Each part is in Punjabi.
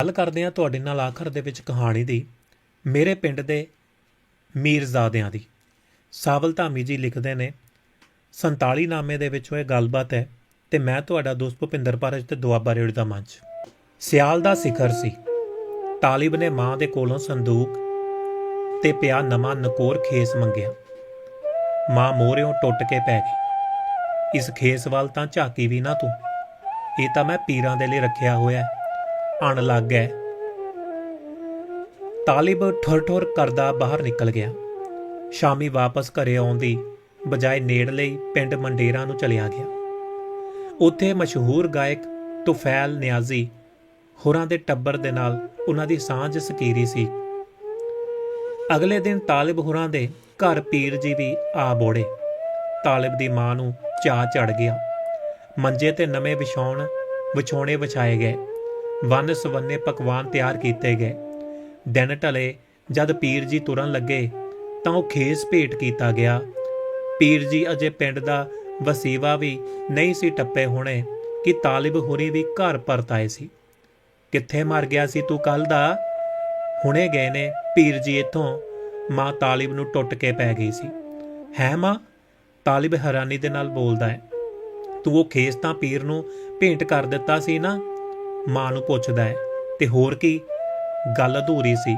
ਗੱਲ ਕਰਦੇ ਹਾਂ ਤੁਹਾਡੇ ਨਾਲ ਆਖਰ ਦੇ ਵਿੱਚ ਕਹਾਣੀ ਦੀ, ਮੇਰੇ ਪਿੰਡ ਦੇ ਮੀਰਜ਼ਾਦਿਆਂ ਦੀ। ਸਾਵਲ ਧਾਮੀ ਜੀ ਲਿਖਦੇ ਨੇ 47 ਨਾਮੇ ਦੇ ਵਿੱਚੋਂ ਇਹ ਗੱਲਬਾਤ ਹੈ ਤੇ ਮੈਂ ਤੁਹਾਡਾ ਦੋਸਤ ਭੁਪਿੰਦਰ ਪਾਰਜ ਤੇ ਦੁਆਬਾ ਰੇੜ ਦਾ ਮੰਚ। ਸਿਆਲ ਦਾ ਸਿਖਰ ਸੀ। ਤਾਲਿਬ ਨੇ ਮਾਂ ਦੇ ਕੋਲੋਂ ਸੰਦੂਕ ਤੇ ਪਿਆ ਨਵਾਂ ਨਕੋਰ ਖੇਸ ਮੰਗਿਆ। ਮਾਂ ਮੋਰਿਓਂ ਟੁੱਟ ਕੇ ਪੈ ਗਈ। ਇਸ ਖੇਸ ਵੱਲ ਤਾਂ ਝਾਕੀ ਵੀ ਨਾ ਤੂੰ। ਇਹ ਤਾਂ ਮੈਂ ਪੀਰਾਂ ਦੇ ਲਈ ਰੱਖਿਆ ਹੋਇਆ ਹੈ। ਅਣ ਲੱਗ ਹੈ ਤਾਲਿਬ ਠੁਰ ਠੁਰ ਕਰਦਾ ਬਾਹਰ ਨਿਕਲ ਗਿਆ। ਸ਼ਾਮੀ ਵਾਪਸ ਘਰੇ ਆਉਣ ਦੀ ਬਜਾਏ ਨੇੜਲੇ ਹੀ ਪਿੰਡ ਮੰਡੇਰਾ ਨੂੰ ਚਲਿਆ ਗਿਆ। ਉੱਥੇ ਮਸ਼ਹੂਰ ਗਾਇਕ ਤੁਫੈਲ ਨਿਆਜ਼ੀ ਹੋਰਾਂ ਦੇ ਟੱਬਰ ਦੇ ਨਾਲ ਉਹਨਾਂ ਦੀ ਸਾਂਝ ਸਕੀਰੀ ਸੀ। ਅਗਲੇ ਦਿਨ ਤਾਲਿਬ ਹੋਰਾਂ ਦੇ ਘਰ ਪੀਰ ਜੀ ਵੀ ਆ ਬੋੜੇ। ਤਾਲਿਬ ਦੀ ਮਾਂ ਨੂੰ ਚਾਹ ਚੜ ਗਿਆ। ਮੰਜੇ ਤੇ ਨਵੇਂ ਵਿਛਾਉਣ ਵਿਛੋਣੇ ਵਿਛਾਏ ਗਏ। ਵੰਨ ਸਵੰਨੇ ਪਕਵਾਨ ਤਿਆਰ ਕੀਤੇ ਗਏ। ਦਿਨ ਢਲੇ, ਜਦ ਪੀਰ ਜੀ ਤੁਰਨ ਲੱਗੇ, ਤਾਂ ਉਹ ਖੇਸ ਭੇਟ ਕੀਤਾ ਗਿਆ। ਪੀਰ ਜੀ ਅਜੇ ਪਿੰਡ ਦਾ ਵਸੀਵਾ ਵੀ ਨਹੀਂ ਸੀ ਟੱਪੇ ਹੋਣੇ ਕਿ ਤਾਲਿਬ ਹੋਰੀ ਵੀ ਘਰ ਪਰਤ ਆਏ ਸੀ। ਕਿੱਥੇ ਮਰ ਗਿਆ ਸੀ ਤੂੰ ਕੱਲ ਦਾ? ਹੁਣੇ ਗਏ ਨੇ ਪੀਰ ਜੀ ਇੱਥੋਂ। ਮਾਂ ਤਾਲਿਬ ਨੂੰ ਟੁੱਟ ਕੇ ਪੈ ਗਈ ਸੀ। ਹੈ ਮਾਂ? ਤਾਲਿਬ ਹੈਰਾਨੀ ਦੇ ਨਾਲ ਬੋਲਦਾ ਹੈ। ਤੂੰ ਉਹ ਖੇਸ ਤਾਂ ਪੀਰ ਨੂੰ ਭੇਂਟ ਕਰ ਦਿੱਤਾ ਸੀ ਨਾ? ਮਾਂ ਨੂੰ ਪੁੱਛਦਾ ਹੈ ਤੇ ਹੋਰ ਕੀ? ਗੱਲ ਅਧੂਰੀ ਸੀ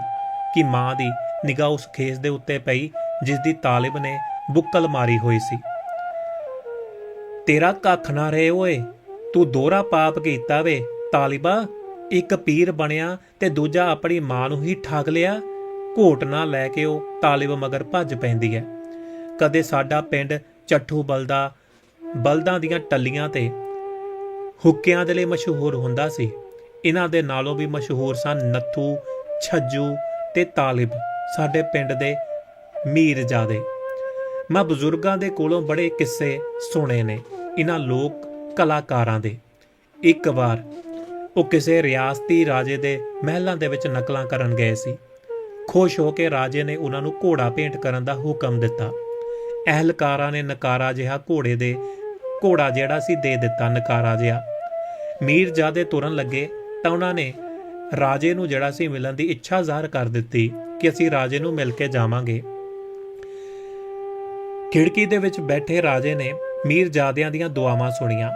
ਕਿ ਮਾਂ ਦੀ ਨਿਗਾਹ ਉਸ ਖੇਸ ਦੇ ਉੱਤੇ ਪਈ ਜਿਸ ਦੀ ਤਾਲਿਬ ਨੇ ਬੁੱਕਲ ਮਾਰੀ ਹੋਈ ਸੀ। ਤੇਰਾ ਕੱਖ ਨਾ ਰਹੇ ਓਏ, ਤੂੰ ਦੋਹਰਾ ਪਾਪ ਕੀਤਾ ਵੇ, ਤਾਲਿਬਾ, ਇੱਕ ਪੀਰ ਬਣਿਆ ਤੇ ਦੂਜਾ ਆਪਣੀ ਮਾਂ ਨੂੰ ਹੀ ਠੱਗ ਲਿਆ। ਘੋਟ ਨਾ ਲੈ ਕੇ ਉਹ ਤਾਲਿਬ ਮਗਰ ਭੱਜ ਪੈਂਦੀ ਹੈ। ਕਦੇ ਸਾਡਾ ਪਿੰਡ ਚੱਠੂ ਬਲਦਾ, ਬਲਦਾਂ ਦੀਆਂ ਟੱਲੀਆਂ ਤੇ ਹੁੱਕਿਆਂ ਦੇ ਲਈ ਮਸ਼ਹੂਰ ਹੁੰਦਾ ਸੀ। ਇਹਨਾਂ ਦੇ ਨਾਲੋਂ ਵੀ ਮਸ਼ਹੂਰ ਸਨ ਨੱਥੂ, ਛੱਜੂ ਤੇ ਤਾਲਿਬ ਸਾਡੇ ਪਿੰਡ ਦੇ ਮੀਰਜ਼ਾਦੇ ਮੈਂ ਬਜ਼ੁਰਗਾਂ ਦੇ ਕੋਲੋਂ ਬੜੇ ਕਿੱਸੇ ਸੁਣੇ ਨੇ ਇਹਨਾਂ ਲੋਕ ਕਲਾਕਾਰਾਂ ਦੇ। ਇੱਕ ਵਾਰ ਉਹ ਕਿਸੇ ਰਿਆਸਤੀ ਰਾਜੇ ਦੇ ਮਹਿਲਾਂ ਦੇ ਵਿੱਚ ਨਕਲਾਂ ਕਰਨ ਗਏ ਸੀ। ਖੁਸ਼ ਹੋ ਕੇ ਰਾਜੇ ਨੇ ਉਹਨਾਂ ਨੂੰ ਘੋੜਾ ਭੇਂਟ ਕਰਨ ਦਾ ਹੁਕਮ ਦਿੱਤਾ। ਅਹਿਲਕਾਰਾਂ ਨੇ ਨਕਾਰਾ ਜਿਹਾ ਘੋੜੇ ਦੇ, ਘੋੜਾ ਜਿਹੜਾ ਸੀ ਦੇ ਦਿੱਤਾ ਨਕਾਰਾ ਜਿਹਾ। ਮੀਰਜ਼ਾਦੇ ਤੁਰਨ ਲੱਗੇ ਤਾਂ ਉਹਨਾਂ ਨੇ ਰਾਜੇ ਨੂੰ ਜਿਹੜਾ ਸੀ ਮਿਲਣ ਦੀ ਇੱਛਾ ਜ਼ਾਹਰ ਕਰ ਦਿੱਤੀ ਕਿ ਅਸੀਂ ਰਾਜੇ ਨੂੰ ਮਿਲ ਕੇ ਜਾਵਾਂਗੇ। ਖਿੜਕੀ ਦੇ ਵਿੱਚ ਬੈਠੇ ਰਾਜੇ ਨੇ ਮੀਰਜ਼ਾਦਿਆਂ ਦੀਆਂ ਦੁਆਵਾਂ ਸੁਣੀਆਂ।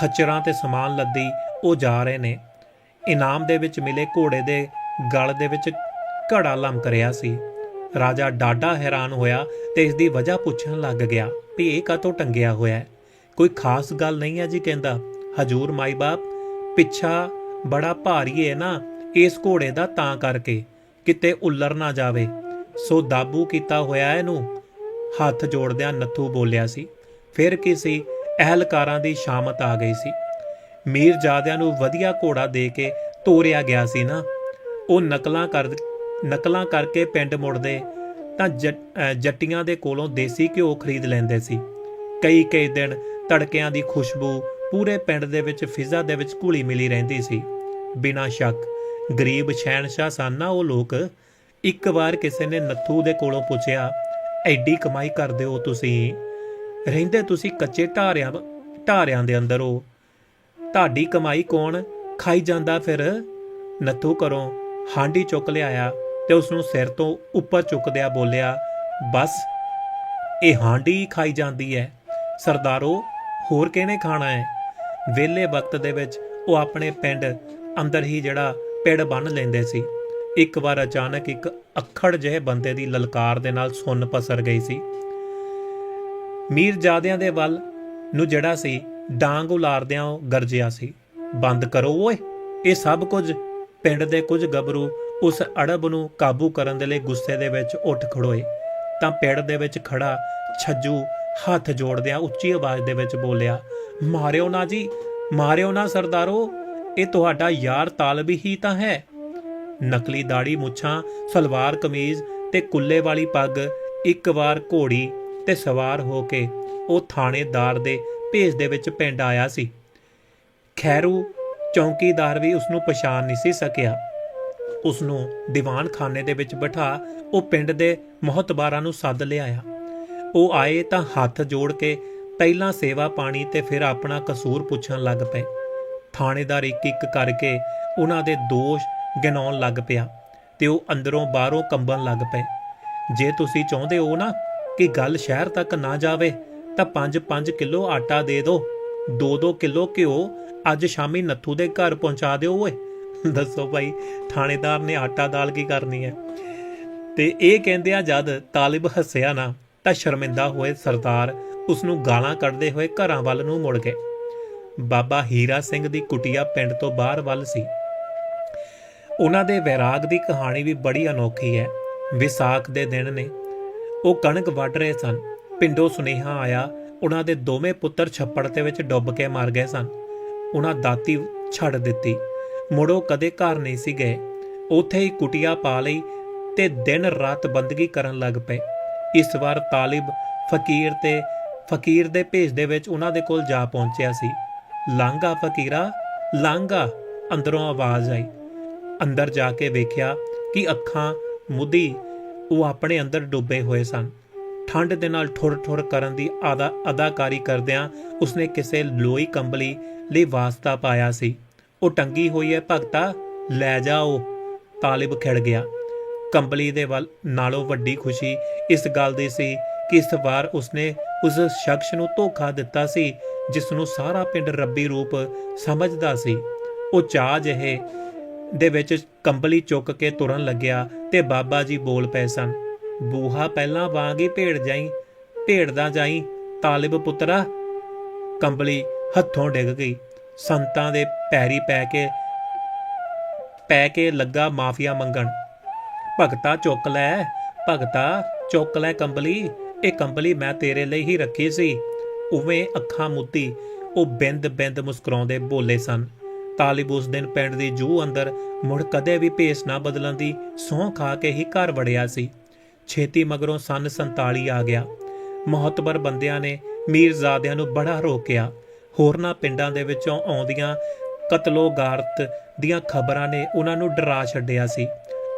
ਖੱਚਰਾਂ ਤੇ ਸਮਾਨ ਲੱਦੀ ਉਹ ਜਾ ਰਹੇ ਨੇ। ਇਨਾਮ ਦੇ ਵਿੱਚ ਮਿਲੇ ਘੋੜੇ ਦੇ ਗਲ ਦੇ ਵਿੱਚ ਘੜਾ ਲਮਕ ਰਿਹਾ ਸੀ। ਰਾਜਾ ਡਾਡਾ ਹੈਰਾਨ ਹੋਇਆ ਤੇ ਇਸ ਦੀ ਵਜ੍ਹਾ ਪੁੱਛਣ ਲੱਗ ਗਿਆ ਵੀ ਇਹ ਕਾਤੋਂ ਟੰਗਿਆ ਹੋਇਆ ਕੋਈ ਖਾਸ ਗੱਲ ਨਹੀਂ ਹੈ ਜੀ ਕਹਿੰਦਾ। ਹਜੂਰ ਮਾਈ ਬਾਪ ਪਿੱਛਾ ਬੜਾ ਭਾਰੀ ਹੈ ਨਾ ਇਸ ਘੋੜੇ ਦਾ ਤਾਂ ਕਰਕੇ, ਕਿਤੇ ਉੱਲਰ ਨਾ ਜਾਵੇ। ਸੋ ਦਾਬੂ ਕੀਤਾ ਹੋਇਆ ਇਹਨੂੰ, ਹੱਥ ਜੋੜਦਿਆਂ ਨੱਥੂ ਬੋਲਿਆ ਸੀ। ਫਿਰ ਕਿਸੇ ਅਹਿਲਕਾਰਾਂ ਦੀ ਸ਼ਾਮਤ ਆ ਗਈ ਸੀ। ਮੀਰ ਜਾਦਿਆਂ ਨੂੰ ਵਧੀਆ ਘੋੜਾ ਦੇ ਕੇ ਤੋਰਿਆ ਗਿਆ ਸੀ ਨਾ। ਉਹ ਨਕਲਾਂ ਕਰ, ਨਕਲਾਂ ਕਰਕੇ ਪਿੰਡ ਮੁੜਦੇ, ਤਾਂ ਜੱਟੀਆਂ ਦੇ ਕੋਲੋਂ ਦੇਸੀ ਘਿਓ ਖਰੀਦ ਲੈਂਦੇ ਸੀ। ਕਈ ਕਈ ਦਿਨ ਤੜਕਿਆਂ ਦੀ ਖੁਸ਼ਬੂ ਪੂਰੇ ਪਿੰਡ ਦੇ ਵਿੱਚ ਫਿਜ਼ਾ ਦੇ ਵਿੱਚ ਘੁਲੀ ਮਿਲੀ ਰਹਿੰਦੀ ਸੀ। ਬਿਨਾਂ ਸ਼ੱਕ, ਗਰੀਬ ਸ਼ਹਿਨशाह ਸਨ ਨਾ ਉਹ ਲੋਕ ਇੱਕ ਵਾਰ ਕਿਸੇ ਨੇ ਨੱਥੂ ਦੇ ਕੋਲੋਂ ਪੁੱਛਿਆ, ਐਡੀ ਕਮਾਈ ਕਰਦੇ ਹੋ ਤੁਸੀਂ? ਰਹਿੰਦੇ ਤੁਸੀਂ ਕੱਚੇ ਢਾਰਿਆਂ ਢਾਰਿਆਂ ਦੇ ਅੰਦਰ ਹੋ। ਤੁਹਾਡੀ ਕਮਾਈ ਕੌਣ ਖਾਈ ਜਾਂਦਾ ਫਿਰ? ਨੱਥੂ ਘਰੋਂ ਹਾਂਡੀ ਚੁੱਕ ਲਿਆਇਆ ਤੇ ਉਸ ਨੂੰ ਸਿਰ ਤੋਂ ਉੱਪਰ ਚੁੱਕਦਿਆਂ ਬੋਲਿਆ, ਬਸ, ਇਹ ਹਾਂਡੀ ਖਾਈ ਜਾਂਦੀ ਹੈ। ਸਰਦਾਰੋ, ਹੋਰ ਕਿਹਨੇ ਖਾਣਾ ਹੈ? ਵਿਹਲੇ ਵਕਤ ਦੇ ਵਿੱਚ ਉਹ ਆਪਣੇ ਪਿੰਡ ਅੰਦਰ ਹੀ ਜਿਹੜਾ ਪਿੜ ਬੰਨ ਲੈਂਦੇ ਸੀ। ਇੱਕ ਵਾਰ ਅਚਾਨਕ ਇੱਕ ਅੱਖੜ ਜਿਹੇ ਬੰਦੇ ਦੀ ਲਲਕਾਰ ਦੇ ਨਾਲ ਸੁੰਨ ਪਸਰ ਗਈ ਸੀ। ਮੀਰਜ਼ਾਦਿਆਂ ਦੇ ਵੱਲ ਨੂੰ ਜਿਹੜਾ ਸੀ, ਡਾਂਗ ਉਲਾਰਦਿਆਂ ਉਹ ਗਰਜਿਆ ਸੀ। ਬੰਦ ਕਰੋ ਓਏ, ਇਹ ਸਭ ਕੁਝ। ਪਿੰਡ ਦੇ ਕੁਝ ਗੱਭਰੂ ਉਸ ਅੜਬ ਨੂੰ ਕਾਬੂ ਕਰਨ ਦੇ ਲਈ ਗੁੱਸੇ ਦੇ ਵਿੱਚ ਉੱਠ ਖੜੋਏ। ਤਾਂ ਪਿੰਡ ਦੇ ਵਿੱਚ ਖੜਾ ਛੱਜੂ ਹੱਥ ਜੋੜਦਿਆਂ ਉੱਚੀ ਆਵਾਜ਼ ਦੇ ਵਿੱਚ ਬੋਲਿਆ, ਮਾਰਿਓ ਨਾ ਜੀ, ਮਾਰਿਓ ਨਾ ਸਰਦਾਰੋ, ਇਹ ਤੁਹਾਡਾ ਯਾਰ ਤਾਲਬ ਹੀ ਤਾਂ ਹੈ। ਨਕਲੀ ਦਾੜੀ ਮੁੱਛਾਂ, ਸਲਵਾਰ ਕਮੀਜ਼ ਤੇ ਕੁੱਲੇ ਵਾਲੀ ਪੱਗ, ਇੱਕ ਵਾਰ ਘੋੜੀ ਤੇ ਸਵਾਰ ਹੋ ਕੇ ਉਹ ਥਾਣੇਦਾਰ ਦੇ ਭੇਸ ਦੇ ਵਿੱਚ ਪਿੰਡ ਆਇਆ ਸੀ। ਖੈਰੂ ਚੌਂਕੀਦਾਰ ਵੀ ਉਸ ਨੂੰ ਪਛਾਣ ਨਹੀਂ ਸੀ ਸਕਿਆ। ਉਸ ਨੂੰ ਦੀਵਾਨ ਖਾਨੇ ਦੇ ਵਿੱਚ ਬਿਠਾ ਉਹ ਪਿੰਡ ਦੇ ਮਹਤਬਾਰਾਂ ਨੂੰ ਸੱਦ ਲਿਆਇਆ। ਉਹ ਆਏ ਤਾਂ ਹੱਥ ਜੋੜ ਕੇ ਪਹਿਲਾਂ ਸੇਵਾ ਪਾਣੀ ਤੇ ਫਿਰ ਆਪਣਾ ਕਸੂਰ ਪੁੱਛਣ ਲੱਗ ਪਏ। ਥਾਣੇਦਾਰ ਇੱਕ ਇੱਕ ਕਰਕੇ ਉਹਨਾਂ ਦੇ ਦੋਸ਼ ਗਿਣਾਉਣ ਲੱਗ ਪਿਆ ਤੇ ਉਹ ਅੰਦਰੋਂ ਬਾਹਰੋਂ ਕੰਬਣ ਲੱਗ ਪਏ। ਜੇ ਤੁਸੀਂ ਚਾਹੁੰਦੇ ਹੋ ਨਾ ਕਿ ਗੱਲ ਸ਼ਹਿਰ ਤੱਕ ਨਾ ਜਾਵੇ, ਤਾਂ 5-5 ਕਿਲੋ ਆਟਾ ਦੇ ਦਿਓ। 2-2 ਕਿਲੋ ਘਿਓ ਅੱਜ ਸ਼ਾਮੀ ਨੱਥੂ ਦੇ ਘਰ ਪਹੁੰਚਾ ਦਿਓ ਓਏ। ਦੱਸੋ ਭਾਈ, ਥਾਣੇਦਾਰ ਨੇ ਆਟਾ ਦਾਲ ਕੀ ਕਰਨੀ ਹੈ? ਤੇ ਇਹ ਕਹਿੰਦਿਆਂ ਜਦ ਤਾਲਿਬ ਹੱਸਿਆ ਨਾ ਤਾਂ ਸ਼ਰਮਿੰਦਾ ਹੋਏ ਸਰਦਾਰ ਉਸ ਨੂੰ ਗਾਲਾਂ ਕੱਢਦੇ ਹੋਏ ਘਰਾਂ ਵੱਲ ਨੂੰ ਮੁੜ ਗਏ। ਬਾਬਾ ਹੀਰਾ ਸਿੰਘ ਦੀ ਕੁਟਿਆ ਪਿੰਡ ਤੋਂ ਬਾਹਰ ਵੱਲ ਸੀ। ਉਹਨਾਂ ਦੇ ਵੈਰਾਗ ਦੀ ਕਹਾਣੀ ਵੀ ਬੜੀ ਅਨੋਖੀ ਹੈ। ਵਿਸਾਖ ਦੇ ਦਿਨ ਨੇ। ਉਹ ਕਣਕ ਵੱਢ ਰਹੇ ਸਨ। ਪਿੰਡੋਂ ਸੁਨੇਹਾ ਆਇਆ, ਉਹਨਾਂ ਦੇ ਦੋਵੇਂ ਪੁੱਤਰ ਛੱਪੜ ਦੇ ਵਿੱਚ ਡੁੱਬ ਕੇ ਮਰ ਗਏ ਸਨ। ਉਹਨਾਂ ਦਾਤੀ ਛੱਡ ਦਿੱਤੀ। ਮੁੜੋ ਕਦੇ ਘਰ ਨਹੀਂ ਸੀ ਗਏ। ਉੱਥੇ ਹੀ ਕੁਟਿਆ ਪਾ ਲਈ ਤੇ ਦਿਨ ਰਾਤ ਬੰਦਗੀ ਕਰਨ ਲੱਗ ਪਏ। ਇਸ ਵਾਰ ਤਾਲਿਬ ਫਕੀਰ ਤੇ ਫਕੀਰ ਦੇ ਭੇਜ ਦੇ ਵਿੱਚ ਉਹਨਾਂ ਦੇ ਕੋਲ ਜਾ ਪਹੁੰਚਿਆ ਸੀ। ਲਾਂਗਾ ਫਕੀਰਾ ਲਾਂਗਾ ਅੰਦਰੋਂ ਆਵਾਜ਼ ਆਈ। ਅੰਦਰ ਜਾ ਕੇ ਵੇਖਿਆ ਕਿ ਅੱਖਾਂ ਮੁੱਦੀ, ਉਹ ਆਪਣੇ ਅੰਦਰ ਡੁੱਬੇ ਹੋਏ ਸਨ। ਠੰਡ ਦੇ ਨਾਲ ਠੁਰ-ਠੁਰ ਕਰਨ ਦੀ ਆਦਾ ਅਦਾਕਾਰੀ ਕਰਦਿਆਂ ਉਸਨੇ ਕਿਸੇ ਲੋਈ ਕੰਬਲੀ ਲਈ ਵਾਸਤਾ ਪਾਇਆ ਸੀ। ਉਹ ਟੰਗੀ ਹੋਈ ਹੈ, ਭਗਤਾ, ਲੈ ਜਾਓ। ਤਾਲਿਬ ਖਿੜ ਗਿਆ। ਕੰਬਲੀ ਦੇ ਵੱਲ ਨਾਲੋਂ ਵੱਡੀ ਖੁਸ਼ੀ ਇਸ ਗੱਲ ਦੀ ਸੀ ਕਿ ਇਸ ਵਾਰ ਉਸਨੇ ਉਸ ਸ਼ਖਸ ਨੂੰ ਧੋਖਾ ਦਿੱਤਾ ਸੀ ਜਿਸ ਨੂੰ ਸਾਰਾ ਪਿੰਡ ਰੱਬੀ ਰੂਪ ਸਮਝਦਾ ਸੀ। ਉਹ ਚਾਹ ਜਿਹੇ ਦੇ ਵਿੱਚ ਕੰਬਲੀ ਚੁੱਕ ਕੇ ਤੁਰਨ ਲੱਗਿਆ ਤੇ ਬਾਬਾ ਜੀ ਬੋਲ ਪਏ ਸਨ, ਬੂਹਾ ਪਹਿਲਾਂ ਵਾਂਗ ਹੀ ਭੇੜ ਜਾਈ, ਭੇੜਦਾ ਜਾਈ, ਤਾਲਿਬ ਪੁੱਤਰਾ। ਕੰਬਲੀ ਹੱਥੋਂ ਡਿੱਗ ਗਈ। ਸੰਤਾਂ ਦੇ ਪੈਰੀ ਪੈ ਕੇ ਪੈ ਕੇ ਲੱਗਾ ਮਾਫੀਆ ਮੰਗਣ। ਭਗਤਾ ਚੁੱਕ ਲੈ। ਭਗਤਾ, ਚੁੱਕ ਲੈ ਕੰਬਲੀ। ਇਹ ਕੰਬਲੀ ਮੈਂ ਤੇਰੇ ਲਈ ਹੀ ਰੱਖੀ ਸੀ। ਉਵੇਂ ਅੱਖਾਂ ਮੁੱਤੀ ਉਹ ਬਿੰਦ-ਬਿੰਦ ਮੁਸਕਰਾਉਂਦੇ ਬੋਲੇ ਸਨ। ਤਾਲਿਬ ਉਸ ਦਿਨ ਪਿੰਡ ਦੀ ਜੂ ਅੰਦਰ ਮੁੜ ਕਦੇ ਵੀ ਭੇਸ ਨਾ ਬਦਲਣ ਦੀ ਸਹੁੰ ਖਾ ਕੇ ਹੀ ਘਰ ਵੜਿਆ ਸੀ। ਛੇਤੀ ਮਗਰੋਂ ਸੰਨ 47 ਆ ਗਿਆ। ਮਹਤਬਰ ਬੰਦਿਆਂ ਨੇ ਮੀਰਜ਼ਾਦਿਆਂ ਨੂੰ ਬੜਾ ਰੋਕਿਆ। ਹੋਰਨਾਂ ਪਿੰਡਾਂ ਦੇ ਵਿੱਚੋਂ ਆਉਂਦੀਆਂ ਕਤਲੋਗਾਰਤ ਦੀਆਂ ਖਬਰਾਂ ਨੇ ਉਹਨਾਂ ਨੂੰ ਡਰਾ ਛੱਡਿਆ ਸੀ।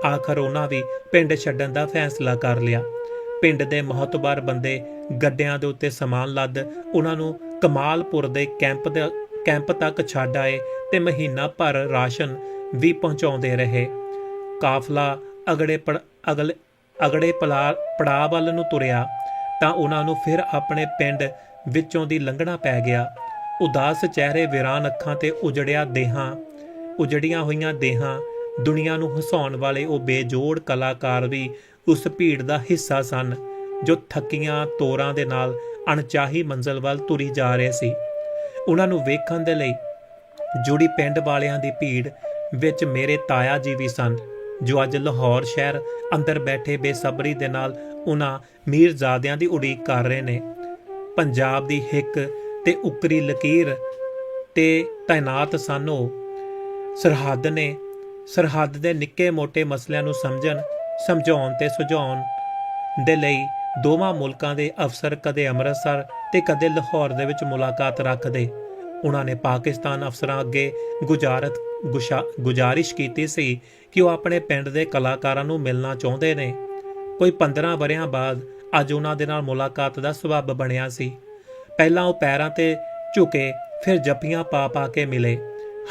ਆਖਰ ਉਹਨਾਂ ਵੀ ਪਿੰਡ ਛੱਡਣ ਦਾ ਫੈਸਲਾ ਕਰ ਲਿਆ। ਪਿੰਡ ਦੇ ਮਹਤਬਰ ਬੰਦੇ ਗੱਡਿਆਂ ਦੇ ਉੱਤੇ ਸਮਾਨ ਲੱਦ ਉਹਨਾਂ ਨੂੰ ਕਮਾਲਪੁਰ ਦੇ ਕੈਂਪ ਦੇ ਕੈਂਪ ਤੱਕ ਛੱਡ ਆਏ ਤੇ ਮਹੀਨਾ ਭਰ ਰਾਸ਼ਨ ਵੀ ਪਹੁੰਚਾਉਂਦੇ ਰਹੇ। ਕਾਫਲਾ ਅਗੜੇ ਪੜ- ਅਗਲੇ ਅਗੜੇ ਪਲਾ ਪੜਾਅ ਵੱਲ ਨੂੰ ਤੁਰਿਆ ਤਾਂ ਉਹਨਾਂ ਨੂੰ ਫਿਰ ਆਪਣੇ ਪਿੰਡ ਵਿੱਚੋਂ ਦੀ ਲੰਘਣਾ ਪੈ ਗਿਆ। ਉਦਾਸ ਚਿਹਰੇ ਵਿਰਾਨ ਅੱਖਾਂ ਤੇ ਉਜੜਿਆ ਦੇਹਾਂ, ਉਜੜੀਆਂ ਹੋਈਆਂ ਦੇਹਾਂ ਦੁਨੀਆ ਨੂੰ ਹਸਾਉਣ ਵਾਲੇ ਉਹ ਬੇਜੋੜ ਕਲਾਕਾਰ ਵੀ ਉਸ ਭੀੜ ਦਾ ਹਿੱਸਾ ਸਨ, ਜੋ ਥੱਕੀਆਂ ਤੋਰਾਂ ਦੇ ਨਾਲ ਅਣਚਾਹੀ ਮੰਜ਼ਲ ਵੱਲ ਤੁਰੀ ਜਾ ਰਹੇ ਸੀ। ਉਹਨਾਂ ਨੂੰ ਵੇਖਣ ਦੇ ਲਈ ਜੁੜੀ ਪਿੰਡ ਵਾਲਿਆਂ ਦੀ ਭੀੜ ਵਿੱਚ ਮੇਰੇ ਤਾਇਆ ਜੀ ਵੀ ਸਨ, ਜੋ ਅੱਜ ਲਾਹੌਰ ਸ਼ਹਿਰ ਅੰਦਰ ਬੈਠੇ ਬੇਸਬਰੀ ਦੇ ਨਾਲ ਉਹਨਾਂ ਮੀਰਜ਼ਾਦਿਆਂ ਦੀ ਉਡੀਕ ਕਰ ਰਹੇ ਨੇ। ਪੰਜਾਬ ਦੀ ਹਿੱਕ ਤੇ ਉਕਰੀ ਲਕੀਰ ਤੇ ਤਾਇਨਾਤ ਸਨ ਉਹ। ਸਰਹੱਦ ਨੇ ਸਰਹੱਦ ਦੇ ਨਿੱਕੇ-ਮੋਟੇ ਮਸਲਿਆਂ ਨੂੰ ਸਮਝਣ, ਸਮਝਾਉਣ ਤੇ ਸੁਝਾਉਣ ਦੇ ਲਈ ਦੋਵਾਂ ਮੁਲਕਾਂ ਦੇ ਅਫਸਰ ਕਦੇ ਅੰਮ੍ਰਿਤਸਰ ਤੇ ਕਦੇ ਲਾਹੌਰ ਦੇ ਵਿੱਚ ਮੁਲਾਕਾਤ ਰੱਖਦੇ। ਉਹਨਾਂ ਨੇ ਪਾਕਿਸਤਾਨ ਅਫਸਰਾਂ ਅੱਗੇ ਗੁਜਾਰਤ, ਗੁਸ਼ਾ- ਗੁਜ਼ਾਰਿਸ਼ ਕੀਤੀ ਸੀ ਕਿ ਉਹ ਆਪਣੇ ਪਿੰਡ ਦੇ ਕਲਾਕਾਰਾਂ ਨੂੰ ਮਿਲਣਾ ਚਾਹੁੰਦੇ ਨੇ। ਕੋਈ 15 ਵਰਿਆਂ ਬਾਅਦ ਅੱਜ ਉਹਨਾਂ ਦੇ ਨਾਲ ਮੁਲਾਕਾਤ ਦਾ ਸਬੱਬ ਬਣਿਆ ਸੀ। ਪਹਿਲਾਂ ਉਹ ਪੈਰਾਂ ਤੇ ਝੁਕੇ, ਫਿਰ ਜੱਫੀਆਂ ਪਾ ਪਾ ਕੇ ਮਿਲੇ।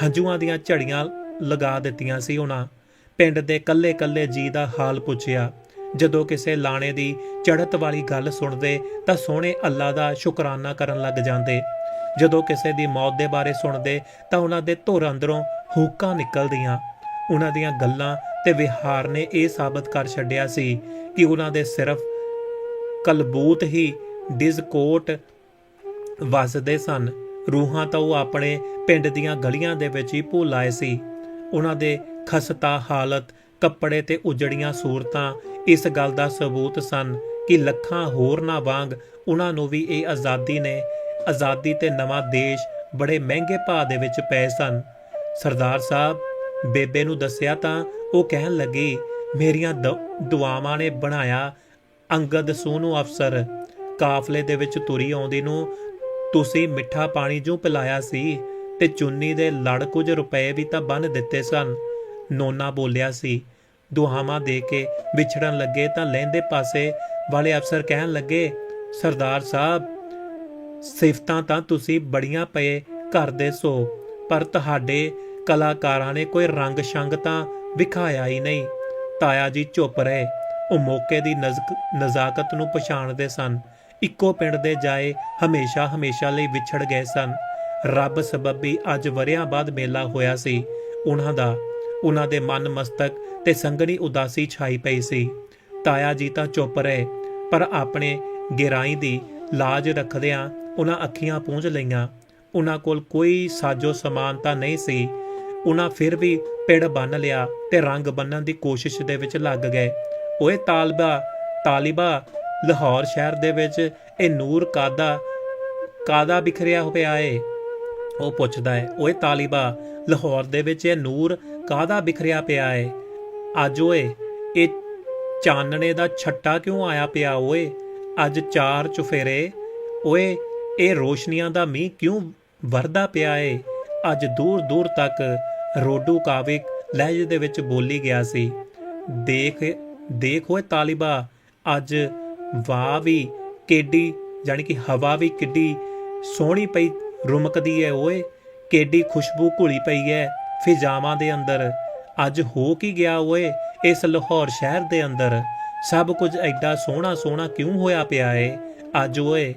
ਹੰਝੂਆਂ ਦੀਆਂ ਝੜੀਆਂ ਲਗਾ ਦਿੱਤੀਆਂ ਸੀ ਉਹਨਾਂ। ਪਿੰਡ ਦੇ ਕੱਲੇ-ਕੱਲੇ ਜੀ ਦਾ ਹਾਲ ਪੁੱਛਿਆ। ਜਦੋਂ ਕਿਸੇ ਲਾਣੇ ਦੀ ਚੜ੍ਹਤ ਵਾਲੀ ਗੱਲ ਸੁਣਦੇ ਤਾਂ ਸੋਹਣੇ ਅੱਲਾ ਦਾ ਸ਼ੁਕਰਾਨਾ ਕਰਨ ਲੱਗ ਜਾਂਦੇ। ਜਦੋਂ ਕਿਸੇ ਦੀ ਮੌਤ ਦੇ ਬਾਰੇ ਸੁਣਦੇ ਤਾਂ ਉਹਨਾਂ ਦੇ ਧੁਰ ਅੰਦਰੋਂ ਹੂਕਾਂ ਨਿਕਲਦੀਆਂ। ਉਹਨਾਂ ਦੀਆਂ ਗੱਲਾਂ ਤੇ ਵਿਹਾਰ ਨੇ ਇਹ ਸਾਬਤ ਕਰ ਛੱਡਿਆ ਸੀ ਕਿ ਉਹਨਾਂ ਦੇ ਸਿਰਫ ਕਲਬੂਤ ਹੀ ਡਿਸਕੋਟ ਵਸਦੇ ਸਨ। ਰੂਹਾਂ ਤਾਂ ਉਹ ਆਪਣੇ ਪਿੰਡ ਦੀਆਂ ਗਲੀਆਂ ਦੇ ਵਿੱਚ ਹੀ ਭੁੱਲ ਆਏ ਸੀ। ਉਹਨਾਂ ਦੇ ਖਸਤਾ ਹਾਲਤ, ਕੱਪੜੇ ਤੇ ਉਜੜੀਆਂ ਸੂਰਤਾਂ, ਇਸ ਗੱਲ ਦਾ ਸਬੂਤ ਸਨ ਕਿ ਲੱਖਾਂ ਹੋਰਨਾਂ ਵਾਂਗ ਉਹਨਾਂ ਨੂੰ ਵੀ ਇਹ ਆਜ਼ਾਦੀ ਨੇ, ਆਜ਼ਾਦੀ ਤੇ ਨਵਾਂ ਦੇਸ਼ ਬੜੇ ਮਹਿੰਗੇ ਭਾਅ ਦੇ ਵਿੱਚ ਪਏ ਸਨ। ਸਰਦਾਰ ਸਾਹਿਬ, ਬੇਬੇ ਨੂੰ ਦੱਸਿਆ ਤਾਂ ਉਹ ਕਹਿਣ ਲੱਗੀ, ਮੇਰੀਆਂ ਦ- ਦੁਆਵਾਂ ਨੇ ਬਣਾਇਆ ਅੰਗਦ ਸੋਨੂ ਅਫਸਰ। ਕਾਫਲੇ ਦੇ ਵਿੱਚ ਤੁਰੀ ਆਉਂਦੀ ਨੂੰ ਤੁਸੀਂ ਮਿੱਠਾ ਪਾਣੀ ਜੋ ਪਿਲਾਇਆ ਸੀ। ਤੇ ਚੁੰਨੀ ਦੇ ਲੜ ਕੁਝ ਰੁਪਏ ਵੀ ਤਾਂ ਬੰਨ ਦਿੱਤੇ ਸਨ। ਨੋਨਾ ਬੋਲਿਆ ਸੀ, ਦੁਹਾਵਾਂ ਦੇ ਕੇ ਵਿਛੜਨ ਲੱਗੇ ਤਾਂ ਲਹਿੰਦੇ ਪਾਸੇ ਵਾਲੇ ਅਫਸਰ ਕਹਿਣ ਲੱਗੇ, ਸਰਦਾਰ ਸਾਹਿਬ, ਸਿਫਤਾਂ ਤਾਂ ਤੁਸੀਂ ਬੜੀਆਂ ਪਏ ਕਰਦੇ ਸੋ, ਪਰ ਤੁਹਾਡੇ ਕਲਾਕਾਰਾਂ ਨੇ ਕੋਈ ਰੰਗ ਸ਼ੰਗ ਤਾਂ ਵਿਖਾਇਆ ਹੀ ਨਹੀਂ। ਤਾਇਆ ਜੀ ਚੁੱਪ ਰਹੇ, ਉਹ ਮੌਕੇ ਦੀ ਨਜ਼ਕ, ਨਜ਼ਾਕਤ ਨੂੰ ਪਛਾਣਦੇ ਸਨ। ਇੱਕੋ ਪਿੰਡ ਦੇ ਜਾਏ ਹਮੇਸ਼ਾ ਹਮੇਸ਼ਾ ਲਈ ਵਿਛੜ ਗਏ ਸਨ। ਰੱਬ ਸਬੱਬੀ ਅੱਜ ਵਰਿਆਂ ਬਾਅਦ ਮੇਲਾ ਹੋਇਆ ਸੀ। ਉਹਨਾਂ ਦਾ ਉਹਨਾਂ ਦੇ ਮਨ ਮਸਤਕ ਤੇ ਸੰਗਣੀ ਉਦਾਸੀ ਛਾਈ ਪਈ ਸੀ। ਤਾਇਆ ਜੀ ਤਾਂ ਚੁੱਪ ਰਹੇ, ਪਰ ਆਪਣੇ ਗਿਰਾਈ ਦੀ ਲਾਜ ਰੱਖਦਿਆਂ ਉਹਨਾਂ ਅੱਖੀਆਂ ਪੂੰਝ ਲਈਆਂ। ਉਹਨਾਂ ਕੋਲ ਕੋਈ ਸਾਜੋ ਸਮਾਨ ਤਾਂ ਨਹੀਂ ਸੀ। ਉਹਨਾਂ ਫਿਰ ਵੀ ਪਿੜ ਬੰਨ ਲਿਆ ਤੇ ਰੰਗ ਬੰਨਣ ਦੀ ਕੋਸ਼ਿਸ਼ ਦੇ ਵਿੱਚ ਲੱਗ ਗਏ। ਓਏ ਤਾਲਬਾ, ਤਾਲਿਬਾ, ਲਾਹੌਰ ਸ਼ਹਿਰ ਦੇ ਵਿੱਚ ਇਹ ਨੂਰ ਕਾਦਾ ਕਾਦਾ ਬਿਖਰਿਆ ਹੋਇਆ ਏ? ਉਹ ਪੁੱਛਦਾ ਹੈ, ਓਏ ਤਾਲਿਬਾ, ਲਾਹੌਰ ਦੇ ਵਿੱਚ ਇਹ ਨੂਰ ਕਾਹਦਾ ਬਿਖਰਿਆ ਪਿਆ ਏ? ਅੱਜ ਓਏ, ਇਹ ਚਾਨਣੇ ਦਾ ਛੱਟਾ ਕਿਉਂ ਆਇਆ ਪਿਆ ਓਏ? ਅੱਜ ਚਾਰ ਚੁਫੇਰੇ, ਓਏ, ਇਹ ਰੋਸ਼ਨੀਆਂ ਦਾ ਮੀਂਹ ਕਿਉਂ ਵਰਦਾ ਪਿਆ ਏ? ਅੱਜ ਦੂਰ ਦੂਰ ਤੱਕ ਰੋਡੂ ਕਾਵਿਕ ਲਹਿਜੇ ਦੇ ਵਿੱਚ ਬੋਲੀ ਗਿਆ ਸੀ। ਦੇਖ ਦੇਖ ਓਏ ਤਾਲਿਬਾ, ਅੱਜ ਵਾਹ ਵੀ ਕਿੱਡੀ ਜਾਨੀ ਕਿ ਹਵਾ ਵੀ ਕਿੱਡੀ ਸੋਹਣੀ ਪਈ ਰੁਮਕਦੀ ਹੈ ਓਏ, ਕਿੱਡੀ ਖੁਸ਼ਬੂ ਘੁਲੀ ਪਈ ਹੈ ਫਿਜ਼ਾਵਾਂ ਦੇ ਅੰਦਰ। ਅੱਜ ਹੋ ਕੀ ਗਿਆ ਓਏ ਇਸ ਲਾਹੌਰ ਸ਼ਹਿਰ ਦੇ ਅੰਦਰ? ਸਭ ਕੁਝ ਐਡਾ ਸੋਹਣਾ ਸੋਹਣਾ ਕਿਉਂ ਹੋਇਆ ਪਿਆ ਏ? ਅੱਜ ਓਏ,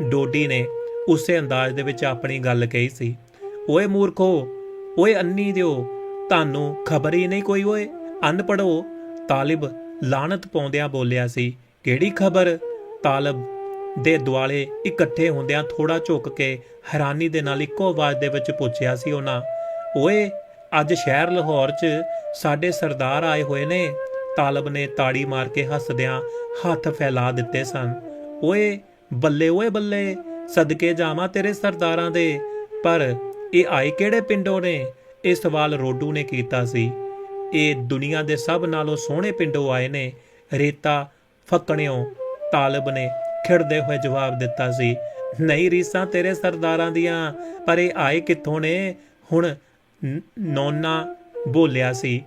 ਡੋਡੀ ਨੇ ਉਸੇ ਅੰਦਾਜ਼ ਦੇ ਵਿੱਚ ਆਪਣੀ ਗੱਲ ਕਹੀ ਸੀ। ਓਏ ਮੂਰਖੋ, ਓਏ ਅੰਨੀ ਦਿਓ, ਤੁਹਾਨੂੰ ਖਬਰ ਹੀ ਨਹੀਂ ਕੋਈ ਓਏ। ਅਨਪੜੋ ਤਾਲਿਬ ਲਾਨਤ ਪਾਉਂਦਿਆਂ ਬੋਲਿਆ ਸੀ, ਕਿਹੜੀ ਖਬਰ? ਤਾਲਬ ਦੇ ਦੁਆਲੇ ਇਕੱਠੇ ਹੁੰਦਿਆਂ ਥੋੜਾ ਝੁੱਕ ਕੇ ਹੈਰਾਨੀ ਦੇ ਨਾਲ ਇੱਕੋ ਆਵਾਜ਼ ਦੇ ਵਿੱਚ ਪੁੱਛਿਆ ਸੀ ਉਹਨਾਂ, ਓਏ, ਅੱਜ ਸ਼ਹਿਰ ਲਾਹੌਰ 'ਚ ਸਾਡੇ ਸਰਦਾਰ ਆਏ ਹੋਏ ਨੇ। ਤਾਲਬ ਨੇ ਤਾੜੀ ਮਾਰ ਕੇ ਹੱਸਦਿਆਂ ਹੱਥ ਫੈਲਾ ਦਿੱਤੇ ਸਨ। ਓਏ, ਬੱਲੇ ਓਏ ਬੱਲੇ, ਸਦਕੇ ਜਾਵਾਂ ਤੇਰੇ ਸਰਦਾਰਾਂ ਦੇ, ਪਰ ਇਹ ਆਏ ਕਿਹੜੇ ਪਿੰਡੋਂ ਨੇ? ਇਹ ਸਵਾਲ ਰੋਡੂ ਨੇ ਕੀਤਾ ਸੀ। ਇਹ ਦੁਨੀਆ ਦੇ ਸਭ ਨਾਲੋਂ ਸੋਹਣੇ ਪਿੰਡੋਂ ਆਏ ਨੇ, ਰੇਤਾ ਫੱਕਣਿਓ, ਤਾਲਬ ਨੇ ਖਿੜਦੇ ਹੋਏ ਜਵਾਬ ਦਿੱਤਾ ਸੀ, ਨਹੀਂ ਰੀਸਾਂ, ਤੇਰੇ ਸਰਦਾਰਾਂ ਦੀਆਂ ਪਰ ਇਹ ਆਏ ਕਿੱਥੋਂ ਨੇ? ਹੁਣ ਨ- ਬੋਲਿਆ ਸੀ,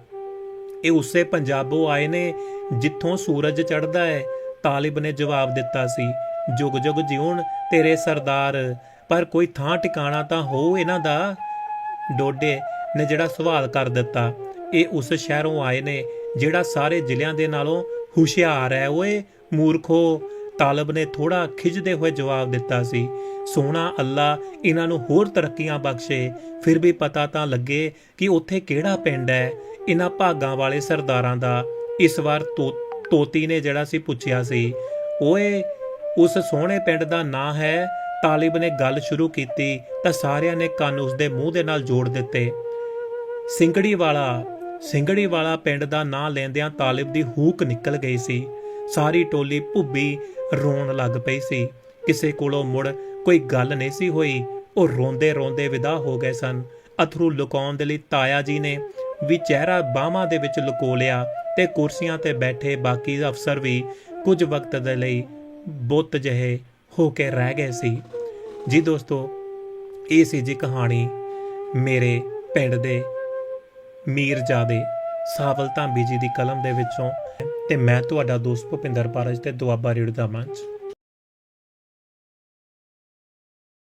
ਇਹ ਉਸੇ ਪੰਜਾਬੋਂ ਆਏ ਨੇ ਜਿੱਥੋਂ ਸੂਰਜ ਚੜ੍ਹਦਾ ਹੈ, ਤਾਲਿਬ ਨੇ ਜਵਾਬ ਦਿੱਤਾ ਸੀ, ਜੁਗ ਜੁਗ ਜਿਉਣ ਤੇਰੇ ਸਰਦਾਰ, ਪਰ ਕੋਈ ਥਾਂ ਟਿਕਾਣਾ ਤਾਂ ਹੋ ਇਹਨਾਂ ਦਾ? ਡੋਡੇ ਨੇ ਜਿਹੜਾ ਸਵਾਲ ਕਰ ਦਿੱਤਾ, ਇਹ ਉਸ ਸ਼ਹਿਰੋਂ ਆਏ ਨੇ, ਜਿਹੜਾ ਸਾਰੇ ਜ਼ਿਲ੍ਹਿਆਂ ਦੇ ਨਾਲੋਂ ਹੁਸ਼ਿਆਰ ਹੈ ਓਏ, ਮੂਰਖੋ ਤਾਲਬ ਨੇ ਥੋੜਾ ਖਿਜਦੇ ਹੋਏ ਜਵਾਬ ਦਿੱਤਾ ਸੀ, ਸੋਹਣਾ ਅੱਲਾ, ਇਹਨਾਂ ਨੂੰ ਹੋਰ ਤਰੱਕੀਆਂ ਬਖਸ਼ੇ। ਫਿਰ ਵੀ ਪਤਾ ਤਾਂ ਲੱਗੇ ਕਿ ਉੱਥੇ ਕਿਹੜਾ ਪਿੰਡ ਹੈ, ਇਹਨਾਂ ਭਾਗਾਂ ਵਾਲੇ ਸਰਦਾਰਾਂ ਦਾ। ਇਸ ਵਾਰ ਤੋ- ਤੋਤੀ ਨੇ ਜਿਹੜਾ ਸੀ ਪੁੱਛਿਆ ਸੀ, ਓਏ, ਉਸ ਸੋਹਣੇ ਪਿੰਡ ਦਾ ਨਾਂ ਹੈ? ਤਾਲਿਬ ਨੇ ਗੱਲ ਸ਼ੁਰੂ ਕੀਤੀ ਤਾਂ ਸਾਰਿਆਂ ਨੇ ਕੰਨ ਉਸ ਦੇ ਮੂੰਹ ਦੇ ਨਾਲ ਜੋੜ ਦਿੱਤੇ। ਸਿੰਗੜੀ ਵਾਲਾ ਸਿੰਗੜੀ ਵਾਲਾ ਪਿੰਡ ਦਾ ਨਾਂ ਲੈਂਦਿਆਂ ਤਾਲਿਬ ਦੀ ਹੂਕ ਨਿਕਲ ਗਈ ਸੀ। ਸਾਰੀ ਟੋਲੀ ਭੁੱਬੀ ਰੋਣ ਲੱਗ ਪਈ ਸੀ। ਕਿਸੇ ਕੋਲੋਂ ਮੁੜ ਕੋਈ ਗੱਲ ਨਹੀਂ ਸੀ ਹੋਈ। ਉਹ ਰੋਂਦੇ ਰੋਂਦੇ ਵਿਦਾ ਹੋ ਗਏ ਸਨ। ਅਥਰੂ ਲੁਕਾਉਣ ਦੇ ਲਈ ਤਾਇਆ ਜੀ ਨੇ ਵੀ ਚਿਹਰਾ ਬਾਹਾਂ ਦੇ ਵਿੱਚ ਲੁਕੋ ਲਿਆ ਤੇ ਕੁਰਸੀਆਂ ਤੇ ਬੈਠੇ ਬਾਕੀ ਅਫਸਰ ਵੀ ਕੁਝ ਵਕਤ ਦੇ ਲਈ ਬੁੱਤ ਜਿਹੇ ਹੋ ਕੇ ਰਹਿ ਗਏ ਸੀ। ਜੀ ਦੋਸਤੋ, ਇਹ ਸੀ ਜੀ ਕਹਾਣੀ ਮੇਰੇ ਪਿੰਡ ਦੇ ਮੀਰਜ਼ਾਦੇ ਸਾਵਲ ਧਾਂਬੀ ਜੀ ਦੀ ਕਲਮ ਦੇ ਵਿੱਚੋਂ। ਤੇ ਮੈਂ ਤੁਹਾਡਾ ਦੋਸਤ ਭੁਪਿੰਦਰ ਪਾਰਜ ਤੇ ਦੁਆਬਾ ਰੇਡੀਓ ਦਾ ਮੰਚ।